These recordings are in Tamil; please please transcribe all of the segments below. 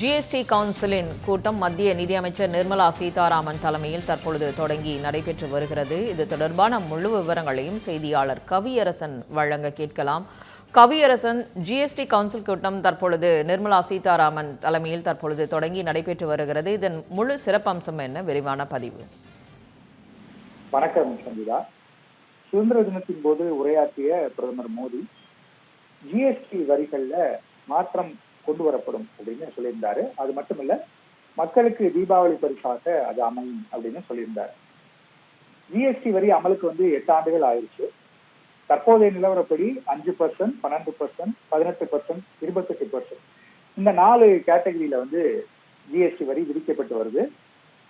ஜிஎஸ்டி கவுன்சிலின் கூட்டம் மத்திய நிதியமைச்சர் நிர்மலா சீதாராமன் தலைமையில் தற்பொழுது தொடங்கி நடைபெற்று வருகிறது. இது தொடர்பான முழு விவரங்களையும் செய்தியாளர் கவியரசன் வழங்க கேட்கலாம். கவியரசன் ஜிஎஸ்டி கவுன்சில் கூட்டம் தற்பொழுது நிர்மலா சீதாராமன் தலைமையில் தற்பொழுது தொடங்கி நடைபெற்று வருகிறது. இதன் முழு சிறப்பம்சம் என்ன? விரிவான பதிவு. வணக்கம் சந்திதா சுதந்திர தினத்தின் போது உரையாற்றிய பிரதமர் மோடி ஜிஎஸ்டி வரிகள்ல மாற்றம் கொண்டு வரப்படும் அப்படின்னு சொல்லியிருந்தாரு. அது மட்டுமல்ல மக்களுக்கு தீபாவளி பரிசாக அது அமையும் அப்படின்னு சொல்லியிருந்தாரு. ஜிஎஸ்டி வரி அமலுக்கு வந்து எட்டு ஆண்டுகள் ஆயிடுச்சு. தற்போதைய நிலவரப்படி அஞ்சு பர்சன்ட் பன்னெண்டு பர்சன்ட் பதினெட்டு பர்சன்ட் இருபத்தெட்டு பர்சன்ட் இந்த நாலு கேட்டகரியில வந்து ஜிஎஸ்டி வரி விதிக்கப்பட்டு வருது.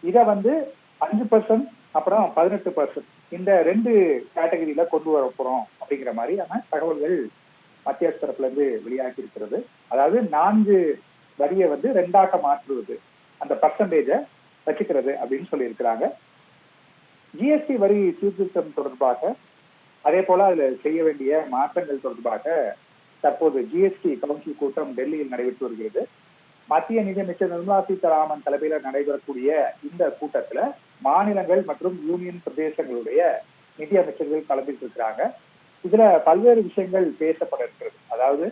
இதை வந்து அஞ்சு பர்சன்ட் அப்புறம் பதினெட்டு பர்சன்ட் இந்த ரெண்டு கேட்டகரியில கொண்டு வர போறோம் அப்படிங்கிற மாதிரியான தகவல்கள் மத்திய அரசு தரப்புல இருந்து வெளியாகி இருக்கிறது. அதாவது நான்கு வரியை வந்து ரெண்டாக மாற்றுவது அந்த பர்சன்டேஜை வச்சுக்கிறது அப்படின்னு சொல்லியிருக்கிறாங்க. ஜிஎஸ்டி வரி சீர்திருத்தம் தொடர்பாக அதே போல அதுல செய்ய வேண்டிய மாற்றங்கள் தொடர்பாக தற்போது ஜிஎஸ்டி கவுன்சில் கூட்டம் டெல்லியில் நடைபெற்று வருகிறது. மத்திய நிதியமைச்சர் நிர்மலா சீதாராமன் தலைமையில நடைபெறக்கூடிய இந்த கூட்டத்துல மாநிலங்கள் மற்றும் யூனியன் பிரதேசங்களுடைய நிதி அமைச்சர்கள் கலந்துட்டு இருக்கிறாங்க. இதுல பல்வேறு விஷயங்கள் பேசப்பட இருக்கிறது அதாவது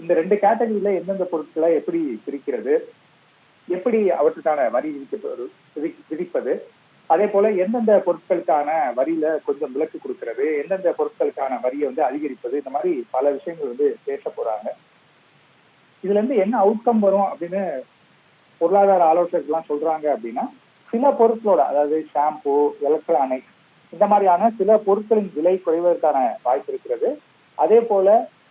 இந்த ரெண்டு கேட்டகரியில எந்தெந்த பொருட்களை எப்படி பிரிக்கிறது எப்படி அவற்றுக்கான வரி விதிக்க விதிப்பது அதே போல எந்தெந்த பொருட்களுக்கான வரியில கொஞ்சம் விலக்கு கொடுக்கிறது எந்தெந்த பொருட்களுக்கான வரியை வந்து அதிகரிப்பது இந்த மாதிரி பல விஷயங்கள் வந்து பேச போறாங்க. இதுல இருந்து என்ன அவுட்கம் வரும் அப்படின்னு பொருளாதார ஆலோசகர்கள் எல்லாம் சொல்றாங்க அப்படின்னா சில பொருட்களோட அதாவது ஷாம்பு எலக்ட்ரானிக்ஸ் இந்த மாதிரியான சில பொருட்களின் விலை குறைவதற்கான வாய்ப்பு இருக்கிறது. அதே போல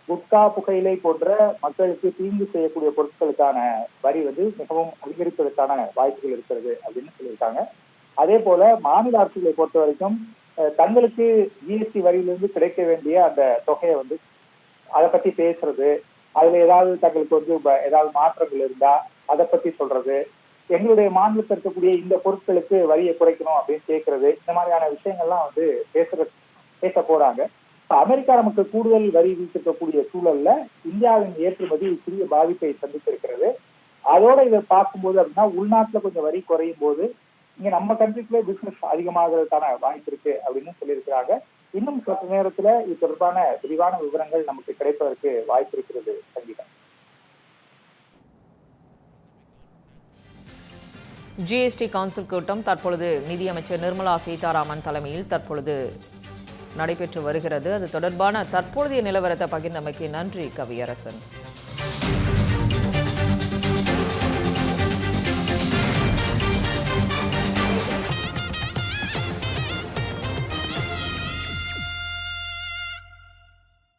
குட்கா புகையிலை போன்ற மக்களுக்கு தீங்கு செய்யக்கூடிய பொருட்களுக்கான வரி வந்து மிகவும் அதிகரிப்பதற்கான வாய்ப்புகள் இருக்கிறது அப்படின்னு சொல்லியிருக்காங்க. அதே போல மாநில அரசுகளை பொறுத்த வரைக்கும் தங்களுக்கு ஜிஎஸ்டி வரியிலிருந்து கிடைக்க வேண்டிய அந்த தொகையை வந்து அதை பத்தி பேசுறது அதுல ஏதாவது தங்களுக்கு வந்து ஏதாவது மாற்றங்கள் இருந்தா அதை பத்தி சொல்றது எங்களுடைய மாநிலத்தில் இருக்கக்கூடிய இந்த பொருட்களுக்கு வரியை குறைக்கணும் அப்படின்னு கேட்கறது இந்த மாதிரியான விஷயங்கள்லாம் வந்து பேசுற பேச போறாங்க. அமெரிக்கா நமக்கு கூடுதல் வரி விதித்திருக்கக்கூடிய சூழல்ல இந்தியாவின் ஏற்றுமதி சிறிய பாதிப்பை சந்தித்திருக்கிறது. அதோட இதை பார்க்கும்போது அப்படின்னா உள்நாட்டுல கொஞ்சம் வரி குறையும் போது இங்க நம்ம கண்ட்ரிக்குள்ளே பிசினஸ் அதிகமாகிறதுக்கான வாய்ப்பு இருக்கு அப்படின்னு சொல்லியிருக்கிறாங்க. இன்னும் சற்று நேரத்துல இது தொடர்பான விரிவான விவரங்கள் நமக்கு கிடைப்பதற்கு வாய்ப்பு இருக்கிறது சங்கீதம் ஜிஎஸ்டி கவுன்சில் கூட்டம் தற்பொழுது நிதியமைச்சர் நிர்மலா சீதாராமன் தலைமையில் தற்பொழுது நடைபெற்று வருகிறது. அது தொடர்பான தற்போதைய நிலவரத்தை பகிர்ந்தமைக்கு நன்றி கவியரசன்.